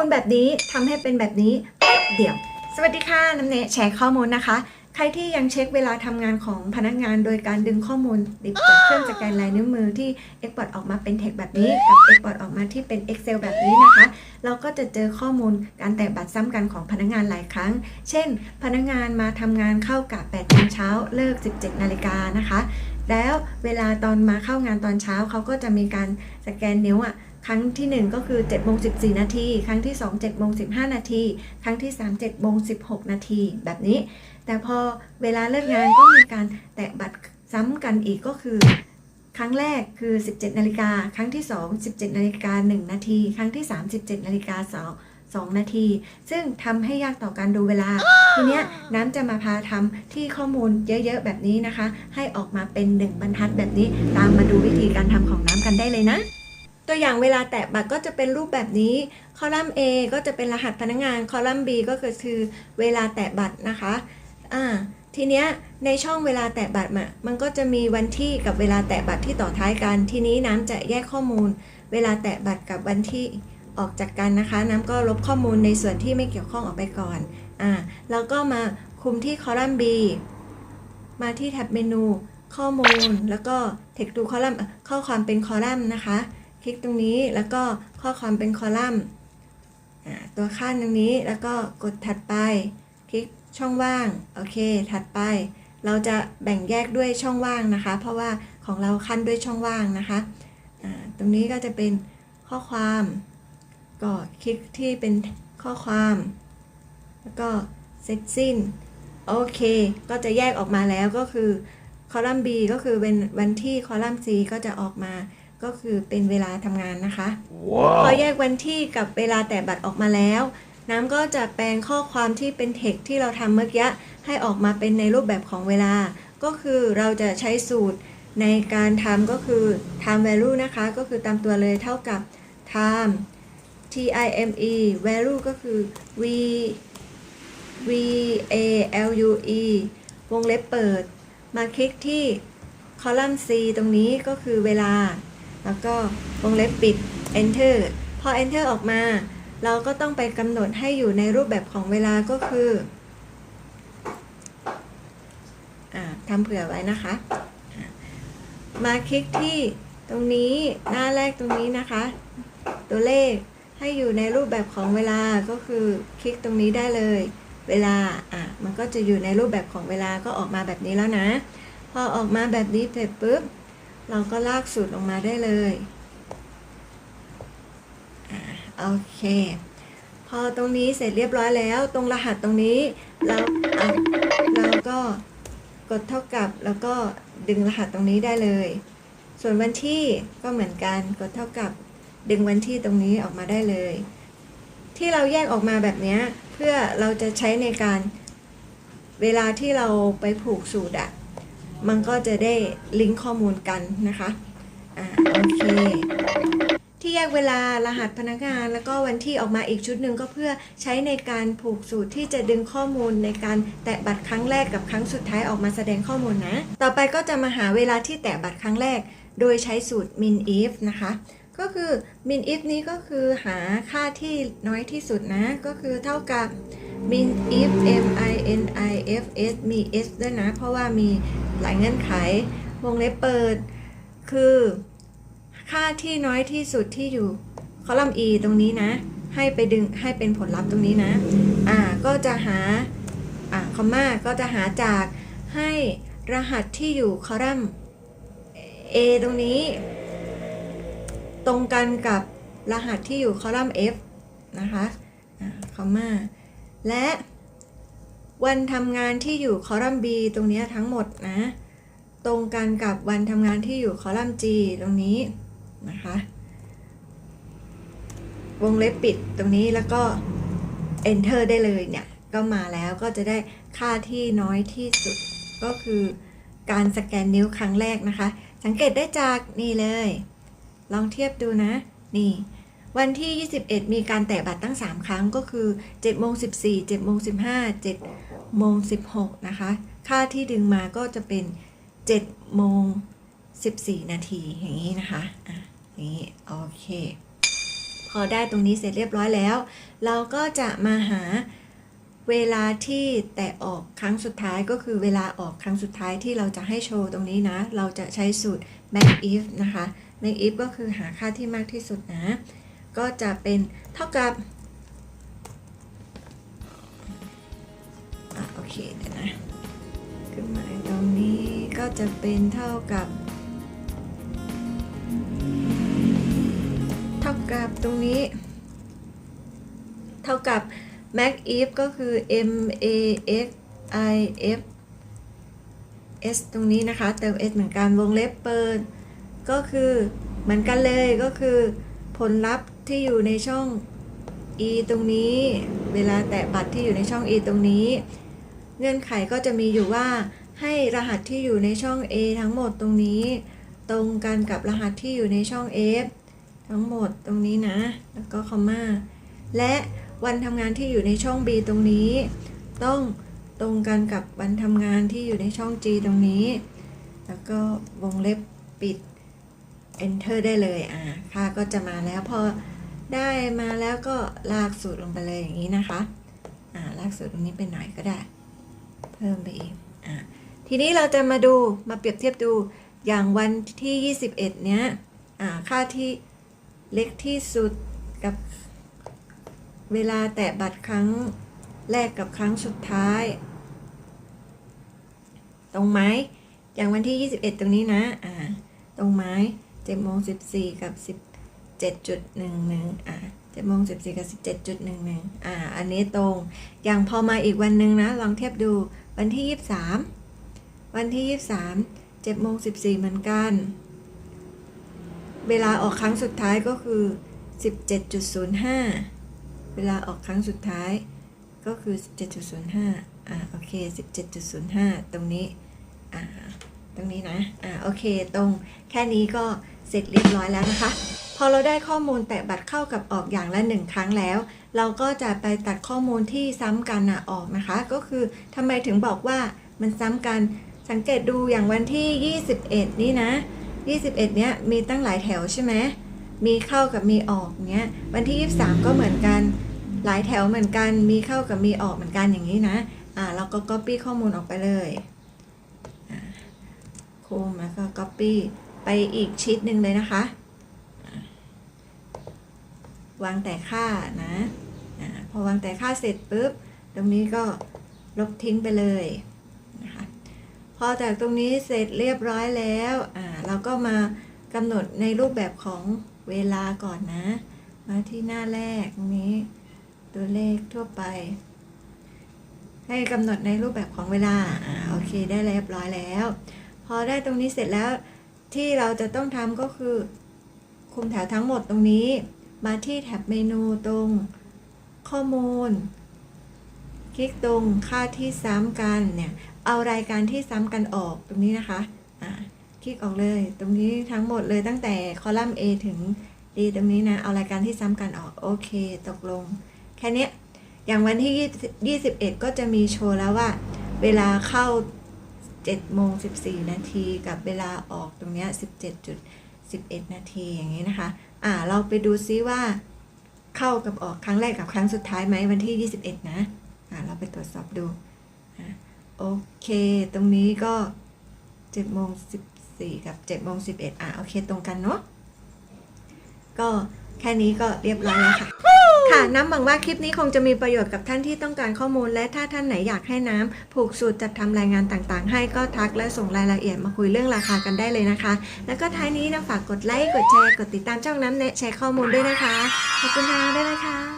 มูลแบบนี้ทำให้เป็นแบบนี้แป๊บเดียว สวัสดีค่ะน้ำเนแชร์ข้อมูลนะคะ ใครที่ยังเช็คเวลาทำงานของพนักงาน โดยการดึงข้อมูลดิบจากเครื่องสแกนลายนิ้วมือที่ Export ออกมาเป็น text แบบนี้ กับ Export ออกมาที่เป็น Excel แบบนี้นะคะ เราก็จะเจอข้อมูลการแตะบัตรซ้ำกันของพนักงานหลายครั้ง เช่น พนักงานมาทำงานเข้ากะ8โมงเช้าเลิก 17นาฬิกานะคะ แล้วเวลาตอนมาเข้างานตอนเช้าเขาก็จะมีการสแกนนิ้วอะ ครั้งที่ 1 ก็คือ7โมง14นาที ครั้งที่ 2 7โมง15นาที ครั้งที่ 3 7โมง16นาที แบบนี้ แต่พอเวลาเลิกงานก็มีการแตะบัตรซ้ำกันอีกก็คือ ครั้งแรกคือ 17นาฬิกาครั้งที่ 2 17นาฬิกา1นาที ครั้งที่ 3 17นาฬิกา2 2 นาที ซึ่งทำให้ยากต่อการดูเวลา ทีเนี้ยน้ำจะมาพาทำที่ข้อมูลเยอะๆ แบบนี้นะคะ ให้ออกมาเป็น 1 บรรทัดแบบนี้ ตามมาดูวิธีการทำของน้ำกันได้เลยนะ ตัวอย่างเวลาแตะบัตรก็จะเป็นรูปแบบนี้ คอลัมน์ A ก็จะเป็นรหัสพนักงาน คอลัมน์ B ก็คือคือเวลาแตะบัตรนะคะอ่าทีเนี้ยในช่องเวลาแตะบัตรมันก็จะมีวันที่กับเวลาแตะบัตรที่ต่อท้ายกัน ทีนี้น้ำจะแยกข้อมูล เวลาแตะบัตรกับวันที่ออกจากกันนะคะ น้ำก็ลบข้อมูลในส่วนที่ไม่เกี่ยวข้องออกไปก่อนอ่าแล้วก็มาคุมที่คอลัมน์ B มาที่แท็บเมนู ข้อมูลแล้วก็ text to column ข้อความเป็นคอลัมน์นะคะ คลิกตรงนี้แล้วก็ข้อความเป็นคอลัมน์ตัวข้างตรงนี้แล้วก็กดถัดไป คลิกช่องว่าง โอเค ถัดไป เราจะแบ่งแยกด้วยช่องว่างนะคะ เพราะว่าของเราขั้นด้วยช่องว่างนะคะตรงนี้ก็จะเป็นข้อความ ก็คลิกที่เป็นข้อความ แล้วก็เสร็จสิ้น โอเค ก็จะแยกออกมาแล้วก็คือคอลัมน์ B ก็คือเป็นวันที่คอลัมน์ C ก็จะออกมา ก็คือเป็นเวลาทำงานนะคะพอแยกวันที่กับเวลาแต่บัตรออกมาแล้ว น้ำก็จะแปลงข้อความที่เป็นเทคที่เราทำเมื่อกี้ให้ออกมาเป็นในรูปแบบของเวลา ก็คือเราจะใช้สูตรในการทำก็คือ time value นะคะ ก็คือตามตัวเลยเท่ากับ time t i m e value ก็คือ v v a l u e วงเล็บเปิด มาคลิกที่คอลัมน์ C ตรงนี้ก็คือเวลา แล้วก็วงเล็บปิด enter พอ enter ออกมา เราก็ต้องไปกำหนดให้อยู่ในรูปแบบของเวลาก็คืออทำเผื่อไว้นะคะอะมาคลิกที่ตรงนี้หน้าแรกตรงนี้นะคะ ตัวเลขให้อยู่ในรูปแบบของเวลาก็คือคลิกตรงนี้ได้เลย เวลาอะมันก็จะอยู่ในรูปแบบของเวลาก็ออกมาแบบนี้แล้วนะ พอออกมาแบบนี้เสร็จปุ๊บ เราก็ลากสูตรลงมาได้เลยอโอเค พอตรงนี้เสร็จเรียบร้อยแล้ว ตรงรหัสตรงนี้เราเราก็กดเท่ากับแล้วก็ดึงรหัสตรงนี้ได้เลย ส่วนวันที่ก็เหมือนกันกดเท่ากับดึงวันที่ตรงนี้ออกมาได้เลย ที่เราแยกออกมาแบบนี้เพื่อเราจะใช้ในการเวลาที่เราไปผูกสูตรอะ มันก็จะได้ลิงก์ข้อมูลกันนะคะอ่าโอเคที่แยกเวลารหัสพนักงาน แล้วก็วันที่ออกมาอีกชุดหนึ่งก็เพื่อใช้ในการผูกสูตรที่จะดึงข้อมูลในการแตะบัตรครั้งแรกกับครั้งสุดท้ายออกมาแสดงข้อมูลนะ ต่อไปก็จะมาหาเวลาที่แตะบัตรครั้งแรก โดยใช้สูตร min if นะคะ ก็คือ min if นี้ก็คือหาค่าที่น้อยที่สุดนะ ก็คือเท่ากับ min if m i n i f s มี s ด้วยนะ เพราะว่ามีหลายเงื่อนไข วงเล็บเปิด คือ ค่าที่น้อยที่สุดที่อยู่คอลัมน์ e ตรงนี้นะ ให้ไปดึงให้เป็นผลลัพธ์ตรงนี้นะ อ่า ก็จะหา อ่า คอมมาก็จะหาจากให้รหัสที่อยู่คอลัมน์ A ตรงนี้ ตรงกันกับรหัสที่อยู่คอลัมน์ F นะคะ อ่า คอมมา และวันทำงานที่อยู่คอลัมน์ B ตรงนี้ทั้งหมดนะ ตรงกันกับวันทำงานที่อยู่คอลัมน์ G ตรงนี้นะคะ วงเล็บปิดตรงนี้แล้วก็ enter ได้เลยเนี่ย ก็มาแล้วก็จะได้ค่าที่น้อยที่สุดก็คือการสแกนนิ้วครั้งแรกนะคะ สังเกตได้จากนี่เลย ลองเทียบดูนะ นี่ วันที่ 21 มีการแตะบัตรตั้ง 3 ครั้งก็คือ7โมง14 7โมง15 7โมง16 นะคะ ค่าที่ดึงมาก็จะเป็น7โมง14 นาทีอย่างนี้นะคะอะอย่างนี้โอเคพพอได้ตรงนี้เสร็จเรียบร้อยแล้ว เราก็จะมาหาเวลาที่แตะออกครั้งสุดท้ายก็คือเวลาออกครั้งสุดท้ายที่เราจะให้โชว์ตรงนี้นะ เราจะใช้สูตร make if นะคะ make if ก็คือหาค่าที่มากที่สุดนะ ก็จะเป็นเท่ากับอะโอเคเดี๋ยวนะขึ้นมาตรงนี้ก็จะเป็นเท่ากับ เท่ากับตรงนี้ เท่ากับ max if ก็คือ m a x i f s ตรงนี้นะคะ เติม s เหมือนกันวงเล็บเปิด ก็คือเหมือนกันเลยก็คือผลลัพธ์ ที่อยู่ในช่อง e ตรงนี้ เวลาแตะบัตรที่อยู่ในช่อง e ตรงนี้ เงื่อนไขก็จะมีอยู่ว่า ให้รหัสที่อยู่ในช่อง a ทั้งหมดตรงนี้ ตรงกันกับรหัสที่อยู่ในช่อง f ทั้งหมดตรงนี้นะ แล้วก็คอมมา และวันทำงานที่อยู่ในช่อง b ตรงนี้ ต้องตรงกันกับวันทำงานที่อยู่ในช่อง g ตรงนี้ แล้วก็วงเล็บปิด enter ได้เลย อ่า ค่าก็จะมาแล้วพอ ได้มาแล้วก็ลากสูตรลงไปเลยอย่างนี้นะคะ อ่าลากสูตรตรงนี้ไปหน่อยก็ได้ เพิ่มไปอีก อ่าทีนี้เราจะมาดูมาเปรียบเทียบดูอย่างวันที่ 21 เนี้ย อ่า ค่าที่เล็กที่สุดกับเวลาแตะบัตรครั้งแรกกับครั้งสุดท้าย ตรงไหมอย่างวันที่ 21 ตรงนี้นะ อ่า ตรงไหม7โมง14 กับ 17.11อ่า7โมง14กับ17.11อ่า อันนี้ตรง อย่างพอมาอีกวันหนึ่งนะ ลองเทียบดูวันที่23วันที่23 7โมง14เหมือนกัน เวลาออกครั้งสุดท้ายก็คือ17.05เวลาออกครั้งสุดท้ายก็คือ17.05อ่า โอเค17.05ตรงนี้ อ่า ตรงนี้นะ อ่า โอเค ตรงแค่นี้ก็เสร็จเรียบร้อยแล้วนะคะ อเราได้ข้อมูลแตะบัตรเข้ากับออกอย่างละหนึ่งครั้งแล้ว เราก็จะไปตัดข้อมูลที่ซ้ำกันออกนะคะ ก็คือทำไมถึงบอกว่ามันซ้ำกันสังเกตดูอย่างวันที่ 21 นี่นะ 21 เนี้ยมีตั้งหลายแถวใช่ไหมมีเข้ากับมีออกเนี้ยวันที่ 23 ก็เหมือนกัน หลายแถวเหมือนกัน มีเข้ากับมีออกเหมือนกันอย่างนี้นะอ่าเราก็ copy ข้อมูลออกไปเลยโค้งแล้วก็ copy ไปอีกชีตหนึ่งเลยนะคะ วางแต่ค่านะอ่าพอวางแต่ค่าเสร็จปุ๊บ ตรงนี้ก็ลบทิ้งไปเลยนะคะพอจากตรงนี้เสร็จเรียบร้อยแล้วอ่าเราก็มากำหนดในรูปแบบของเวลาก่อนนะ มาที่หน้าแรกนี้ตัวเลขทั่วไป ให้กำหนดในรูปแบบของเวลาอ่าโอเคได้เรียบร้อยแล้ว พอได้ตรงนี้เสร็จแล้วที่เราจะต้องทำก็คือ คุมแถวทั้งหมดตรงนี้ มาที่แท็บเมนูตรงข้อมูล คลิกตรงค่าที่ซ้ำกันเนี่ย เอารายการที่ซ้ำกันออกตรงนี้นะคะคลิกออกเลย ตรงนี้ทั้งหมดเลยตั้งแต่คอลัมน์ A ถึง D ตรงนี้นะ เอารายการที่ซ้ำกันออก โอเค ตกลง แค่นี้ อย่างวันที่ 21 ก็จะมีโชว์แล้วว่า เวลาเข้า7โมง14 นาทีกับเวลาออกตรงนี้17.00 11 นาทีอย่างนี้นะคะ อ่า เราไปดูซิว่าเข้ากับออกครั้งแรกกับครั้งสุดท้ายไหมวันที่ 21 นะ อ่า เราไปตรวจสอบดู โอเค ตรงนี้ก็7โมง14 กับ7โมง11 อ่าโอเค ตรงกันเนาะ ก็แค่นี้ก็เรียบร้อยแล้วค่ะ ค่ะน้ำหวังว่าคลิปนี้คงจะมีประโยชน์กับท่านที่ต้องการข้อมูล และถ้าท่านไหนอยากให้น้ำผูกสูตรจัดทำรายงานต่างๆ ให้ก็ทักและส่งรายละเอียดมาคุยเรื่องราคากันได้เลยนะคะ แล้วก็ท้ายนี้นะฝากกดไลค์กดแชร์กดติดตามช่องน้ำเนะแชร์ข้อมูลด้วยนะคะขอบคุณค่ะได้เลยค่ะ